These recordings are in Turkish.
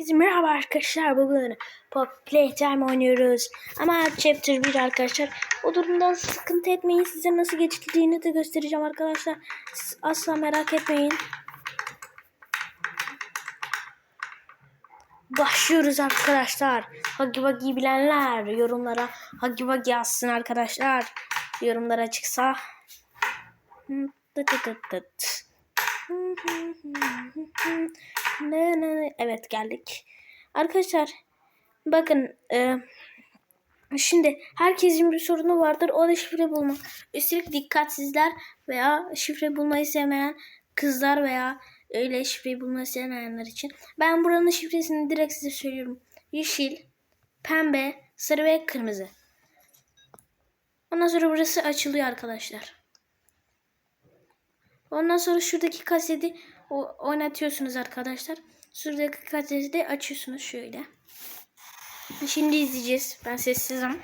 Herkese merhaba arkadaşlar. Bugün Pop Playtime oynuyoruz. Ama Chapter 1 arkadaşlar. O durumdan sıkıntı etmeyin. Size nasıl geçildiğini de göstereceğim arkadaşlar. Siz asla merak etmeyin. Başlıyoruz arkadaşlar. Huggy Wuggy bilenler yorumlara Huggy Wuggy yazsın arkadaşlar. Yorumlara çıksa. Ne, ne, ne. Evet geldik. Arkadaşlar bakın e, şimdi herkesin bir sorunu vardır. O da şifre bulmak. Üstelik dikkatsizler veya şifre bulmayı sevmeyen kızlar veya öyle şifreyi bulmayı sevmeyenler için. Ben buranın şifresini direkt size söylüyorum. Yeşil, pembe, sarı ve kırmızı. Ondan sonra burası açılıyor arkadaşlar. Ondan sonra şuradaki kaseti o- oynatıyorsunuz arkadaşlar. Şuradaki kaseti de açıyorsunuz şöyle. Şimdi izleyeceğiz. Ben sessizim.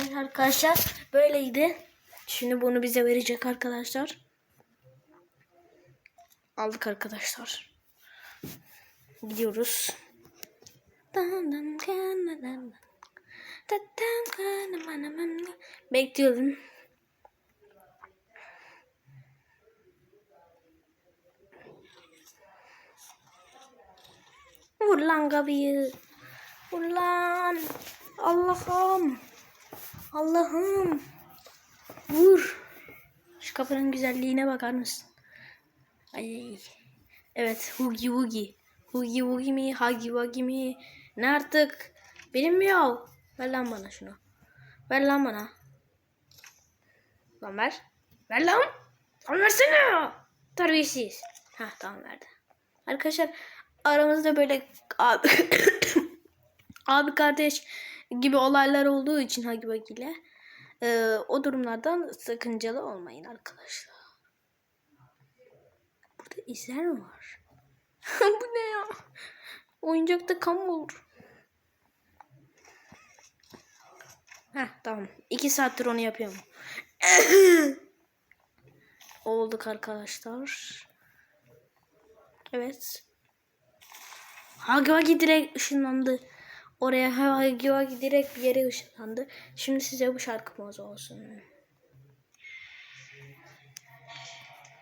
Evet arkadaşlar böyleydi. Şimdi bunu bize verecek arkadaşlar. Aldık arkadaşlar. Gidiyoruz. Bekliyorum. Vur lan kapıyı. Vur lan. Allah'ım. Allah'ım. Vur. Şu kapının güzelliğine bakar mısın? Ay. Evet. Hugi Wugi. Hugi Wugi mi? Hagi Wagi mi? Ne artık? Bilinmiyor. Ver lan bana şunu. Ver lan bana. Lan ver. Ver lan. Lan versene. Terbiyesiz. Hah tamam verdi. Arkadaşlar aramızda böyle abi, abi kardeş gibi olaylar olduğu için Hagi Wagi ile e, o durumlardan sakıncalı olmayın arkadaşlar. Burada izler mi var? Bu ne ya? Oyuncakta kan mı olur? Heh tamam. İki saattir onu yapıyorum. Olduk arkadaşlar. Evet. Hagi Wagi direkt ışınlandı. Oraya Wagi direkt bir yere ışınlandı. Şimdi size bu şarkımız olsun.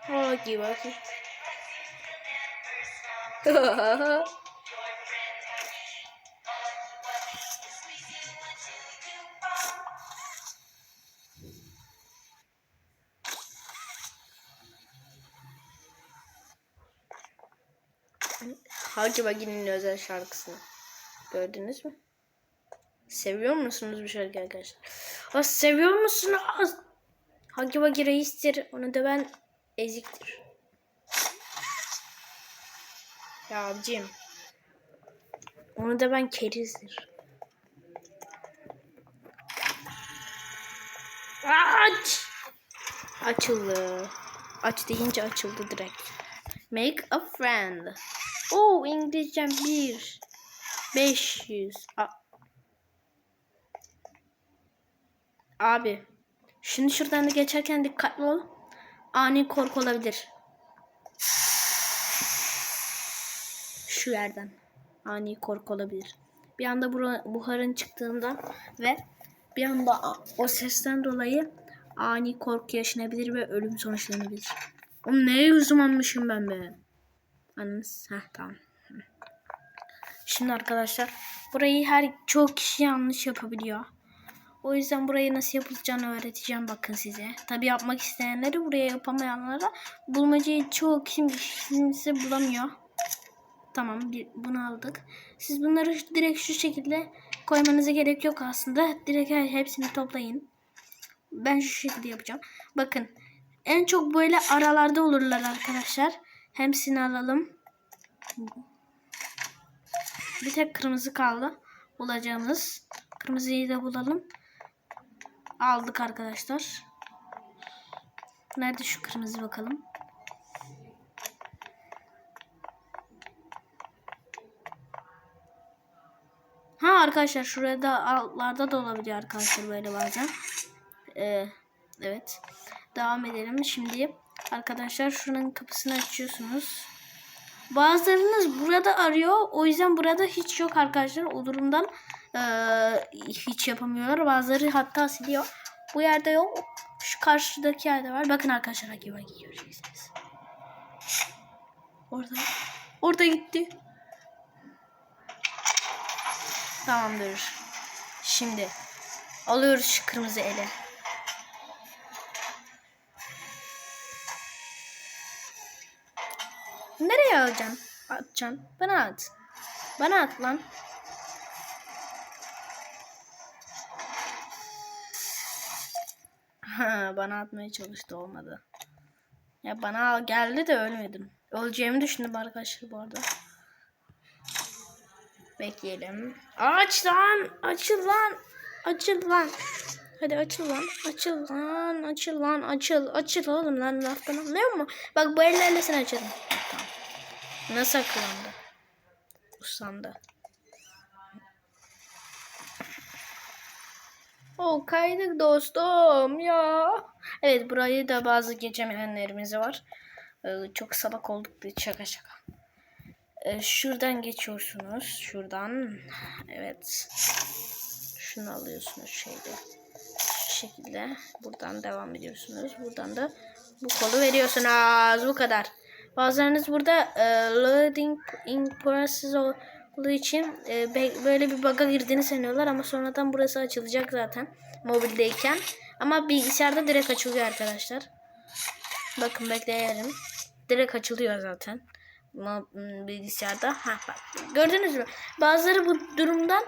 Hagi Wagi. Hagi Wagi'nin özel şarkısını gördünüz mü? Seviyor musunuz bu şarkıyı arkadaşlar? Ha, seviyor musunuz? Hagi Wagi reistir. Onu da ben eziktir. Ya abicim. Onu da ben kerizdir. Aç! Açıldı. Aç deyince açıldı direkt. Make a friend. Oh İngilizcem 1. 500. A- Abi. Şimdi şuradan da geçerken dikkatli ol. Ani korku olabilir. Şu yerden. Ani korku olabilir. Bir anda buharın çıktığından ve bir anda o sesten dolayı ani korku yaşanabilir ve ölüm sonuçlanabilir. Oğlum neye uzmanmışım ben be? Anladınız? Heh tamam. Şimdi arkadaşlar burayı her çok kişi yanlış yapabiliyor. O yüzden burayı nasıl yapılacağını öğreteceğim bakın size. Tabi yapmak isteyenleri buraya yapamayanlara bulmacayı çoğu kim kimse bulamıyor. Tamam bir, bunu aldık. Siz bunları direkt şu şekilde koymanıza gerek yok aslında. Direkt hepsini toplayın. Ben şu şekilde yapacağım. Bakın en çok böyle aralarda olurlar arkadaşlar. Hepsini alalım. Bir tek kırmızı kaldı. Bulacağımız. Kırmızıyı da bulalım. Aldık arkadaşlar. Nerede şu kırmızı bakalım. Ha arkadaşlar şurada altlarda da olabiliyor arkadaşlar böyle bazen. Ee, evet. Devam edelim. Şimdi arkadaşlar şunun kapısını açıyorsunuz. Bazılarınız burada arıyor. O yüzden burada hiç yok arkadaşlar. O durumdan eee, hiç yapamıyorlar. Bazıları hatta siliyor. Bu yerde yok. Şu karşıdaki yerde var. Bakın arkadaşlar Vagi göreceksiniz. Orada. Orada gitti. Tamamdır. Şimdi alıyoruz şu kırmızı ele. Nereye alacaksın? Atacaksın. Bana at. Bana at lan. Ha, bana atmaya çalıştı olmadı. Ya bana geldi de ölmedim. Öleceğimi düşündüm arkadaşlar bu arada. Bekleyelim. Aç lan! Açıl lan! Açıl lan! Hadi açıl lan! Açıl lan! Açıl lan! Açıl! Açıl oğlum lan laftan anlıyor musun? Bak bu ellerle sen açalım. Nasıl akıllandı? Usandı. O kaydık dostum ya. Evet burayı da bazı geçemeyenlerimiz var. Ee, çok sabak olduk da şaka şaka. Ee, şuradan geçiyorsunuz. Şuradan. Evet. Şunu alıyorsunuz şeyde. Şu şekilde. Buradan devam ediyorsunuz. Buradan da bu kolu veriyorsunuz. Bu kadar. Bazılarınız burada e, loading in process olduğu için e, böyle bir bug'a girdiğini sanıyorlar ama sonradan burası açılacak zaten mobildeyken. Ama bilgisayarda direkt açılıyor arkadaşlar. Bakın bekleyelim. Direkt açılıyor zaten. Bilgisayarda. Ha bak. Gördünüz mü? Bazıları bu durumdan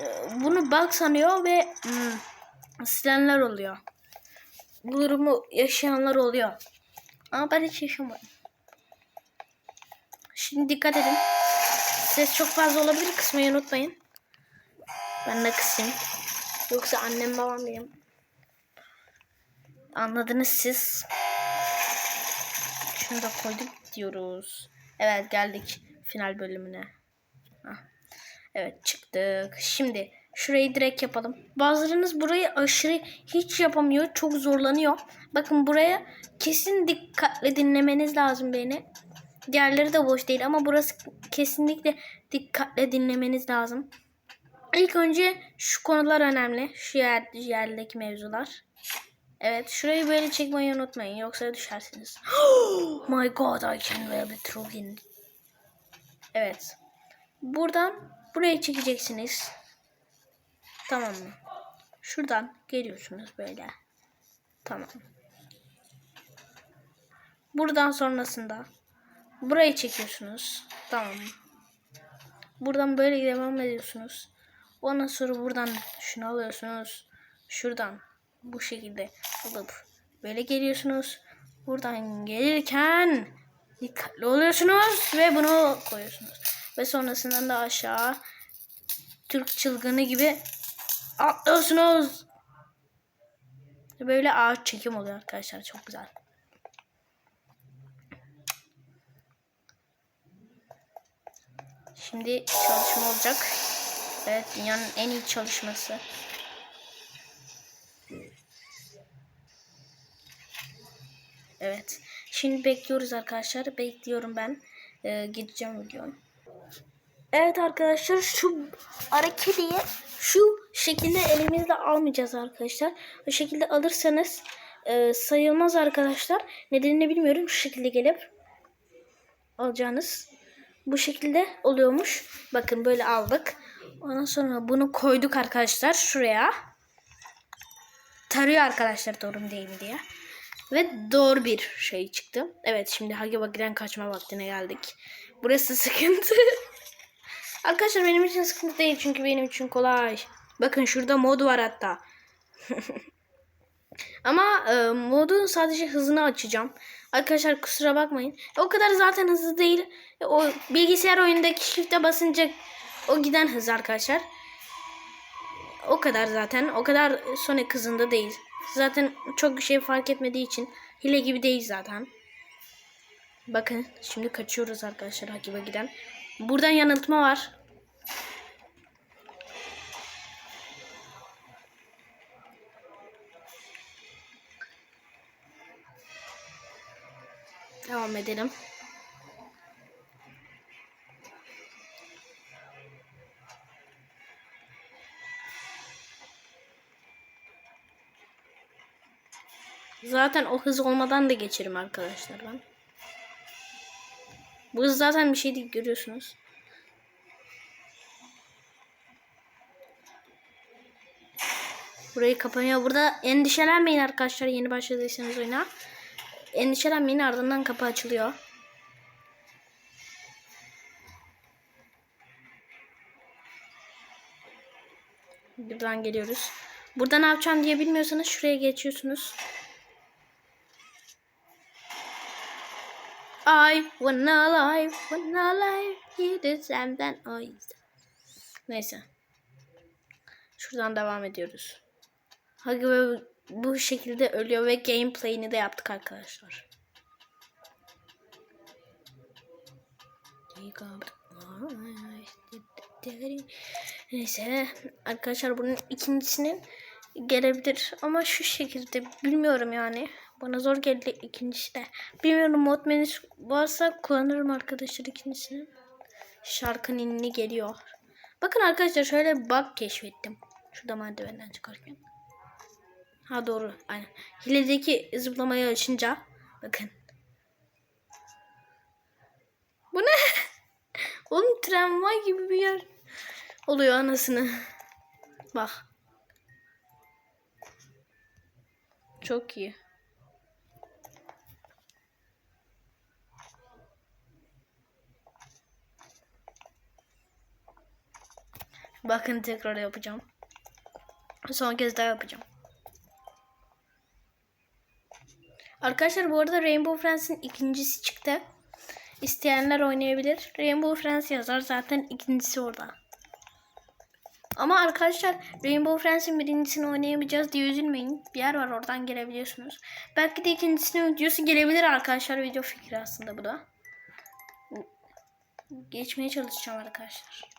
e, bunu bug sanıyor ve mm, silenler oluyor. Bu durumu yaşayanlar oluyor. Ama ben hiç yaşamadım. Şimdi dikkat edin. Ses çok fazla olabilir. Kısmayı unutmayın. Ben de kısayım. Yoksa annem babam benim. Anladınız siz. Şunu da koyduk diyoruz. Evet geldik final bölümüne. Hah. Evet çıktık. Şimdi şurayı direkt yapalım. Bazılarınız burayı aşırı hiç yapamıyor. Çok zorlanıyor. Bakın buraya kesin dikkatle dinlemeniz lazım beni. Diğerleri de boş değil ama burası kesinlikle dikkatle dinlemeniz lazım. İlk önce şu konular önemli. Şu yer, yerdeki mevzular. Evet şurayı böyle çekmeyi unutmayın yoksa düşersiniz. Oh my god I can well be through in. Evet. Buradan buraya çekeceksiniz. Tamam mı? Şuradan geliyorsunuz böyle. Tamam. Buradan sonrasında burayı çekiyorsunuz. Tamam? Buradan böyle devam ediyorsunuz. Ondan sonra buradan şunu alıyorsunuz. Şuradan bu şekilde alıp böyle geliyorsunuz. Buradan gelirken dikkatli oluyorsunuz ve bunu koyuyorsunuz. Ve sonrasından da aşağı Türk çılgını gibi atlıyorsunuz. Böyle ağaç çekim oluyor arkadaşlar. Çok güzel. Şimdi çalışma olacak. Evet dünyanın en iyi çalışması. Evet. Şimdi bekliyoruz arkadaşlar. Bekliyorum ben. Ee, gideceğim videom. Evet arkadaşlar şu hareketiyi şu şekilde elimizle almayacağız arkadaşlar. Bu şekilde alırsanız e, sayılmaz arkadaşlar. Nedenini bilmiyorum. Şu şekilde gelip alacağınız. Bu şekilde oluyormuş. Bakın böyle aldık. Ondan sonra bunu koyduk arkadaşlar şuraya. tarıyor arkadaşlar doğru mu değil mi diye. Ve doğru bir şey çıktı. Evet şimdi Hagi kaçma vaktine geldik. Burası sıkıntı. arkadaşlar benim için sıkıntı değil çünkü benim için kolay. Bakın şurada mod var hatta. Ama e, modun sadece hızını açacağım. Arkadaşlar kusura bakmayın. E, o kadar zaten hızlı değil. E, o bilgisayar oyundaki shift'e basınca o giden hız arkadaşlar. O kadar zaten. O kadar Sonic hızında değil. Zaten çok bir şey fark etmediği için hile gibi değil zaten. Bakın şimdi kaçıyoruz arkadaşlar Hakiba giden. Buradan yanıltma var. Devam edelim. Zaten o hız olmadan da geçerim arkadaşlar ben. Bu hız zaten bir şey değil görüyorsunuz. Burayı kapanıyor. Burada endişelenmeyin arkadaşlar yeni başladıysanız oyuna. Endişelenmeyin ardından kapı açılıyor. Buradan geliyoruz. Burada ne yapacağım diye bilmiyorsanız şuraya geçiyorsunuz. I wanna live, wanna live, you desem ben o yüzden. Neyse. Şuradan devam ediyoruz. Hagi ve bu şekilde ölüyor ve gameplay'ini de yaptık arkadaşlar. Neyse arkadaşlar bunun ikincisinin gelebilir ama şu şekilde bilmiyorum yani. Bana zor geldi ikincisi de. Bilmiyorum mod menüsü varsa kullanırım arkadaşlar ikincisini. Şarkının inni geliyor. Bakın arkadaşlar şöyle bug keşfettim. Şurada merdivenden çıkarken. Ha doğru. Aynen. Hiledeki zıplamayı açınca bakın. Bu ne? Oğlum tramvay gibi bir yer oluyor anasını. Bak. Çok iyi. Bakın tekrar yapacağım. Son kez daha yapacağım. Arkadaşlar bu arada Rainbow Friends'in ikincisi çıktı. İsteyenler oynayabilir. Rainbow Friends yazar zaten ikincisi orada. Ama arkadaşlar Rainbow Friends'in birincisini oynayamayacağız diye üzülmeyin. Bir yer var oradan gelebiliyorsunuz. Belki de ikincisinin videosu gelebilir arkadaşlar. Video fikri aslında bu da. Geçmeye çalışacağım arkadaşlar.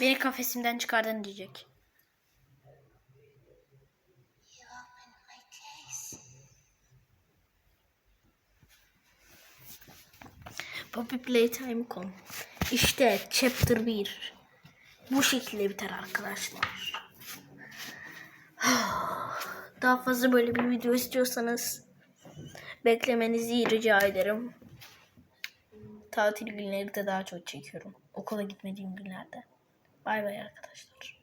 Beni kafesimden çıkardın diyecek. PoppyPlaytime.com İşte chapter 1 bu şekilde biter arkadaşlar. Daha fazla böyle bir video istiyorsanız beklemenizi rica ederim. Tatil günleri de daha çok çekiyorum. Okula gitmediğim günlerde. Bay bay arkadaşlar.